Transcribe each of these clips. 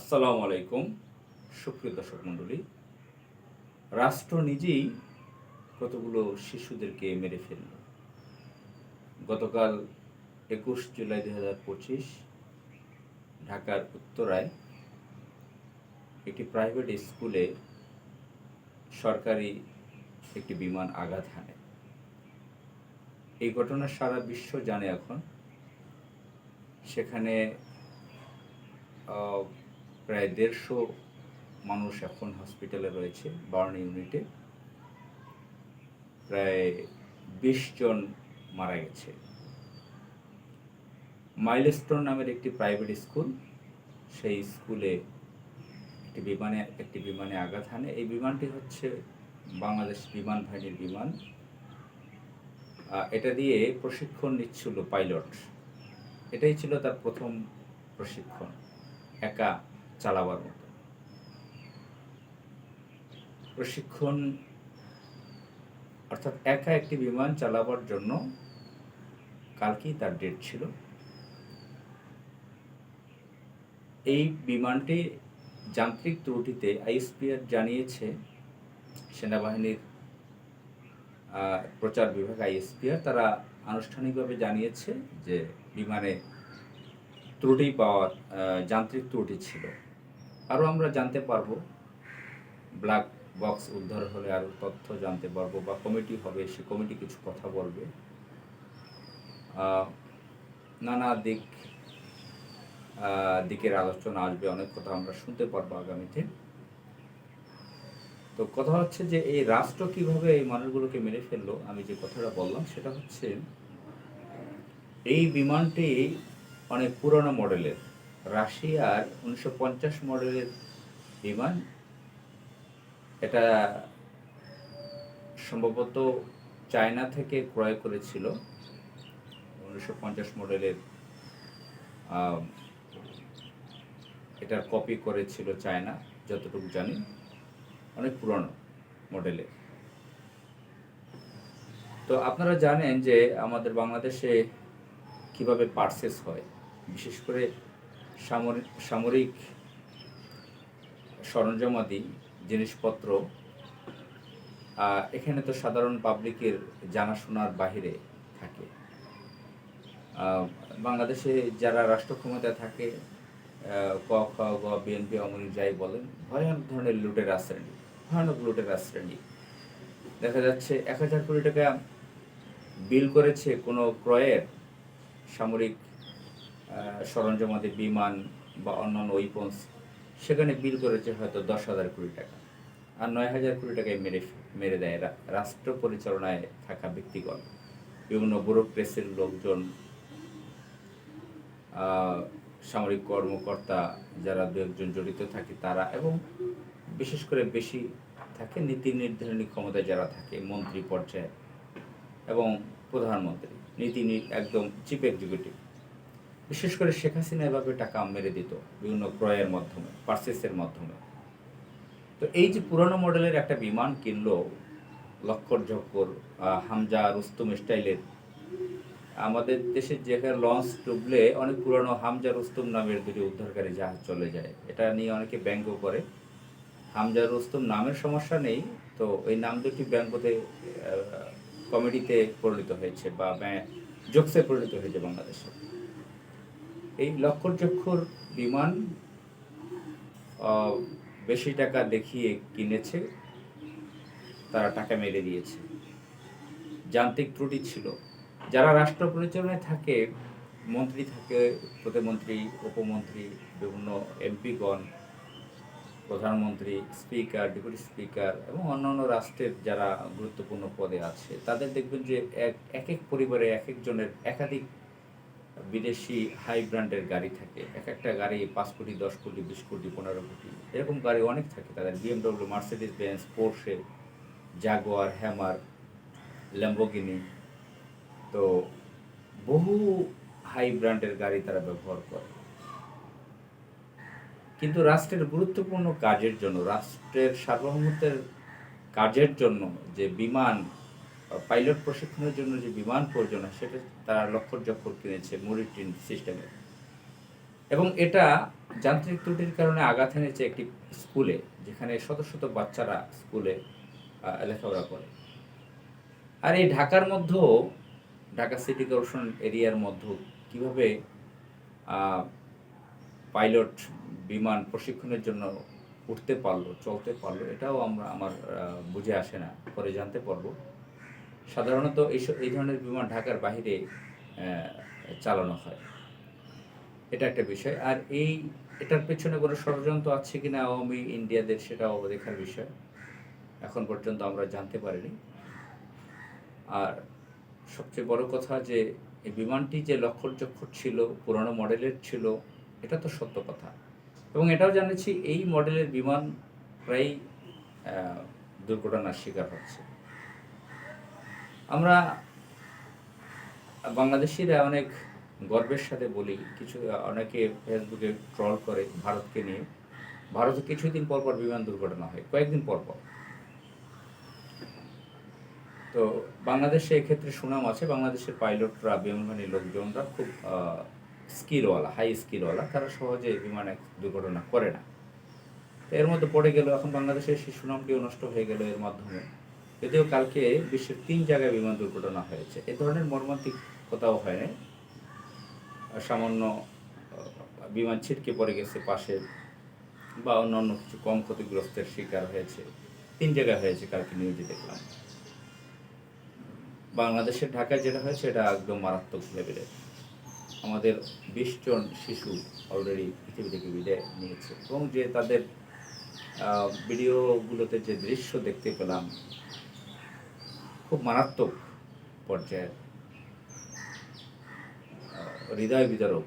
আসসালামু আলাইকুম, সুপ্রিয় দর্শক মণ্ডলী। রাষ্ট্র নিজেই কতগুলো শিশুদেরকে মেরে ফেলল। গতকাল একুশ জুলাই দু হাজার পঁচিশ ঢাকার উত্তরায় একটি প্রাইভেট স্কুলে সরকারি একটি বিমান আঘাত হানে। এই ঘটনা সারা বিশ্ব জানে এখন। সেখানে প্রায় দেড়শো মানুষ এখন হসপিটালে রয়েছে বার্ন ইউনিটে প্রায় বিশ জন মারা গেছে। মাইলস্টোন নামের একটি প্রাইভেট স্কুল সেই স্কুলে একটি বিমানে একটি বিমানে আঘাত হানে। এই বিমানটি হচ্ছে বাংলাদেশ বিমান বাহিনীর বিমান। এটা দিয়ে প্রশিক্ষণ নিচ্ছিল পাইলট এটাই ছিল তার প্রথম প্রশিক্ষণ। একা চালাবার মতো। প্রশিক্ষণ অর্থাৎ একা একটি বিমান চালাবার জন্য কালকেই তার ডেট ছিল। এই বিমানটি যান্ত্রিক ত্রুটিতে আইএসপিআর জানিয়েছে সেনাবাহিনীর প্রচার বিভাগ আইএসপিআর তারা আনুষ্ঠানিকভাবে জানিয়েছে যে বিমানে ত্রুটি পাওয়া আহ, যান্ত্রিক ত্রুটি ছিল। আরও আমরা জানতে পারব। ব্ল্যাক বক্স উদ্ধার হলে আরও তথ্য জানতে পারব বা কমিটি হবে, সে কমিটি কিছু কথা বলবে। নানা দিক দিকের আলোচনা আসবে, অনেক কথা আমরা শুনতে পারব আগামীতে। তো কথা হচ্ছে যে এই রাষ্ট্র কীভাবে এই মানুষগুলোকে মেরে ফেলল, আমি যে কথাটা বললাম সেটা হচ্ছে, এই বিমানটি অনেক পুরনো মডেলের রাশিয়ার উনিশশো পঞ্চাশ মডেলের বিমান, এটা সম্ভবত চায়না থেকে ক্রয় করেছিল উনিশশো পঞ্চাশ মডেলের এটার কপি করেছিল চায়না, যতটুকু জানি, অনেক পুরনো মডেলের। তো আপনারা জানেন যে আমাদের বাংলাদেশে কীভাবে পার্সেস হয়, বিশেষ করে সামরিক সামরিক সরঞ্জামাদি, জিনিসপত্র এখানে তো সাধারণ পাবলিকের জানাশোনার বাহিরে থাকে। বাংলাদেশে যারা রাষ্ট্র ক্ষমতায় থাকে ক, খ, গ বিএনপি অমনি যাই বলেন ভয়ানক ধরনের লুটের শ্রেণি ভয়ানক লুটের শ্রেণি দেখা যাচ্ছে এক হাজার কোটি টাকা বিল করেছে কোনো ক্রয়ের সামরিক সরঞ্জামাদি, বিমান বা অন্যান্য ওয়েপন্স সেখানে বিল করেছে হয়তো দশ হাজার কোটি টাকা। আর নয় হাজার কোটি টাকায় মেরে মেরে দেয় রাষ্ট্র পরিচালনায় থাকা ব্যক্তিগণ বিভিন্ন ব্যুরোক্রেসির লোকজন সামরিক কর্মকর্তা যারা দু একজন জড়িত থাকে তারা এবং বিশেষ করে বেশি থাকে নীতি নির্ধারণী ক্ষমতায় যারা থাকে, মন্ত্রী পর্যায়ে এবং প্রধানমন্ত্রী। নীতি একদম চিফ এক্সিকিউটিভ বিশেষ করে শেখ হাসিনা এভাবে টাকা মেরে দিত বিভিন্ন ক্রয়ের মাধ্যমে পার্সেসের মাধ্যমে। তো এই যে পুরনো মডেলের একটা বিমান কিনলো লক্কর ঝক্কর হামজা রুস্তুম স্টাইলের, আমাদের দেশে যেখানে লঞ্চ ডুবলে অনেক পুরনো হামজা রুস্তুম নামের দুটি উদ্ধারকারী জাহাজ চলে যায়। এটা নিয়ে অনেকে ব্যঙ্গ করে। হামজা রুস্তুম নামের সমস্যা নেই, তো এই নাম দুটি ব্যঙ্গতে কমেডিতে পরিণত হয়েছে বা জোকসে পরিণত হয়েছে বাংলাদেশে। এই লক্ষর চক্ষর বিমান বেশি টাকা দেখিয়ে কিনেছে, তারা টাকা মেরে দিয়েছে। যান্ত্রিক ত্রুটি ছিল। যারা রাষ্ট্র পরিচালনায় থাকে, মন্ত্রী থাকে, প্রতিমন্ত্রী, উপমন্ত্রী, বিভিন্ন এমপিগণ, প্রধানমন্ত্রী, স্পিকার, ডেপুটি স্পিকার এবং অন্যান্য রাষ্ট্রের যারা গুরুত্বপূর্ণ পদে আছে, তাদের দেখবেন যে এক এক পরিবারে এক একজনের একাধিক বিদেশি হাই ব্র্যান্ডের গাড়ি থাকে। এক একটা গাড়ি পাঁচ কোটি, দশ কোটি, বিশ কোটি, পনেরো কোটি, এরকম গাড়ি অনেক থাকে। তাদের BMW Mercedes Benz Porsche Jaguar Hummer Lamborghini তো বহু হাই ব্র্যান্ডের গাড়ি তারা ব্যবহার করে। কিন্তু রাষ্ট্রের গুরুত্বপূর্ণ কাজের জন্য, রাষ্ট্রের সার্বভৌমত্বের কাজের জন্য যে বিমান পাইলট প্রশিক্ষণের জন্য যে বিমান প্রয়োজন হয়, সেটা তারা লক্ষর জক্ষর কিনেছে মরিটিন সিস্টেমে। এবং এটা যান্ত্রিক ত্রুটির কারণে আঘাত এনেছে একটি স্কুলে, যেখানে শত শত বাচ্চারা স্কুলে লেখাপড়া করে। আর এই ঢাকার মধ্যেও, ঢাকা সিটি কর্পোরেশন এরিয়ার মধ্যেও কীভাবে পাইলট বিমান প্রশিক্ষণের জন্য উঠতে পারল, চলতে পারল, এটাও আমরা, আমার বুঝে আসে না, পরে জানতে পারব। সাধারণত এই এই ধরনের বিমান ঢাকার আহ, চালানো হয়। এটা একটা বিষয়। আর এই এটার পেছনে কোনো ষড়যন্ত্র আছে কি না আওয়ামী ইন্ডিয়াদের সেটাও দেখার বিষয়। এখন পর্যন্ত আমরা জানতে পারিনি। আর সবচেয়ে বড় কথা যে এই বিমানটি যে লক্ষণচক্ষর ছিল পুরনো মডেলের ছিল এটা তো সত্য কথা। এবং এটাও জানেছি এই মডেলের বিমান প্রায় দুর্ঘটনার শিকার হচ্ছে। আমরা বাংলাদেশিরা অনেক গর্বের সাথে বলি, কিছু, অনেকে ফেসবুকে ট্রল করে ভারতকে নিয়ে। ভারতে কিছুদিন পর পর বিমান দুর্ঘটনা হয়, কয়েকদিন পর পর। তো বাংলাদেশে এক্ষেত্রে সুনাম আছে, বাংলাদেশের পাইলটরা বিমানবাহিনীর লোকজনরা খুব স্কিলওয়ালা হাই স্কিলওয়ালা, তারা সহজে বিমানে দুর্ঘটনা করে না। এর মধ্যে পড়ে গেল, এখন বাংলাদেশের সেই সুনামটিও নষ্ট হয়ে গেল এর মাধ্যমে। যদিও কালকে বিশ্বের তিন জায়গায় বিমান দুর্ঘটনা হয়েছে, এ ধরনের মর্মান্তিক কোথাও হয় নাই সামান্য বিমান ছিটকে পড়ে গেছে পাশে বা অন্যান্য কিছু কম ক্ষতিগ্রস্তের শিকার হয়েছে। তিন জায়গায় হয়েছে কালকে নিউজে দেখলাম। বাংলাদেশের ঢাকায় যেটা হয়েছে, এটা একদম মারাত্মক লেভেলের। আমাদের বিশ জন শিশু অলরেডি পৃথিবী থেকে বিদায় নিয়েছে এবং যে তাদের ভিডিওগুলোতে যে দৃশ্য দেখতে পেলাম খুব মারাত্মক পর্যায়ের হৃদয় বিদারক।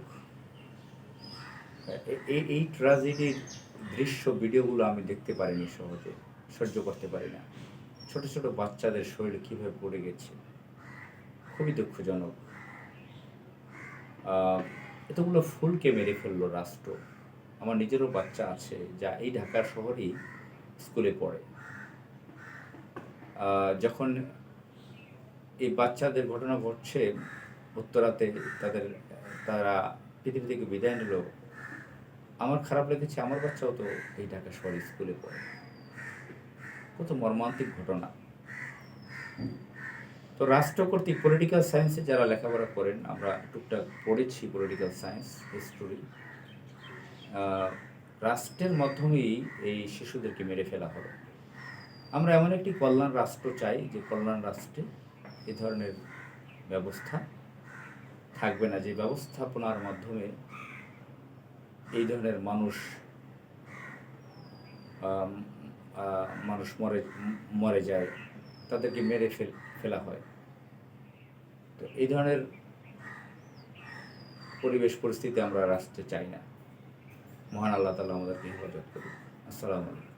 এই ট্র্যাজেডির দৃশ্য, ভিডিওগুলো আমি দেখতে পারিনি সহজে, সহ্য করতে পারি না। ছোট ছোট বাচ্চাদের শরীর কীভাবে পড়ে গেছে, খুবই দুঃখজনক। এতগুলো ফুলকে মেরে ফেলল রাষ্ট্র। আমার নিজেরও বাচ্চা আছে যা এই ঢাকার শহরেই স্কুলে পড়ে। যখন এই বাচ্চাদের ঘটনা ঘটছে উত্তরাতে, তাদের, তারা পৃথিবী থেকে বিদায় নিল। আমার খারাপ লেগেছে, আমার বাচ্চাও তো এই ঢাকা শহরে স্কুলে পড়ে। কত মর্মান্তিক ঘটনা। তো রাষ্ট্র কর্তৃক পলিটিক্যাল সায়েন্সে যারা লেখাপড়া করেন, আমরা টুকটাক পড়েছি পলিটিক্যাল সায়েন্স হিস্টোরি রাষ্ট্রের মাধ্যমেই এই শিশুদেরকে মেরে ফেলা হলো। আমরা এমন একটি কল্যাণ রাষ্ট্র চাই, যে কল্যাণ রাষ্ট্রে এ ধরনের ব্যবস্থা থাকবে না। যে ব্যবস্থাপনার মাধ্যমে এই ধরনের মানুষ মানুষ মরে মরে যায়, তাদেরকে মেরে ফেল, ফেলা হয়। তো এই ধরনের পরিবেশ, পরিস্থিতি আমরা রাষ্ট্রে চাই না। মহান আল্লাহ তালা আমাদেরকে হেফাজত করুন আসসালামু আলাইকুম।